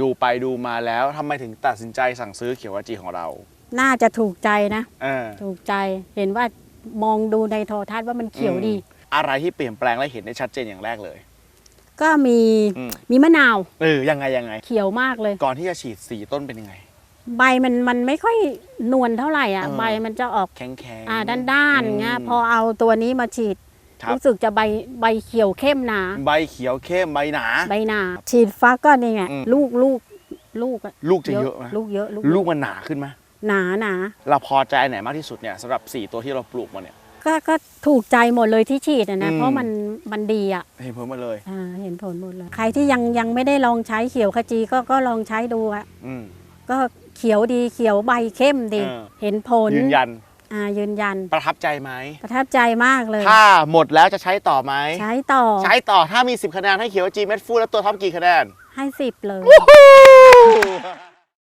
ดูไปดูมาแล้วทำไมถึงตัดสินใจสั่งซื้อเขียววาจีของเราน่าจะถูกใจนะ เออถูกใจเห็นว่ามองดูในโทรทัศน์ว่ามันเขียวดี อะไรที่เปลี่ยนแปลงและเห็นได้ชัดเจนอย่างแรกเลย ก็มีอืม มีมะนาวเออยังไงยังไง เขียวมากเลย ก่อนที่จะฉีดสีต้นเป็นยังไง ใบมันมันไม่ค่อยนวลเท่าไหร่อะ เออ ใบมันจะออกแข็งแข็ง อ่าด้านๆเงี้ยพอเอาตัวนี้มาฉีด ครับ รู้สึกจะใบใบเขียวเข้มหนา ใบเขียวเข้มใบหนา ใบหนา ฉีดฟักก็นี่ไงอืม ลูกลูกลูกอลูกจะเยอะไหมลูกเยอะลูกลูกมันหนาขึ้นไหมหนาหนาเราพอใจอันไหนมากที่สุดเนี่ยสำหรับสี่ตัวที่เราปลูกมาเนี่ย ก็ก็ถูกใจหมดเลยที่ฉีดอะนะอืม เพราะมันมันดีอะเห็นผลมาเลย อ่าเห็นผลหมดเลยใครที่ยังยังไม่ได้ลองใช้เขียวขจีก็ก็ลองใช้ดูอะอืม ก็เขียวดีเขียวใบเข้มดี เออ เห็นผลยืนยัน อ่ายืนยัน ประทับใจไหม ประทับใจมากเลย ถ้าหมดแล้วจะใช้ต่อไหม ใช้ต่อ ใช้ต่อถ้ามี 10 คะแนนให้เขียวจีเม็ดฟูแล้วตัวท็อปกี่คะแนน ให้สิบเลย Woohoo!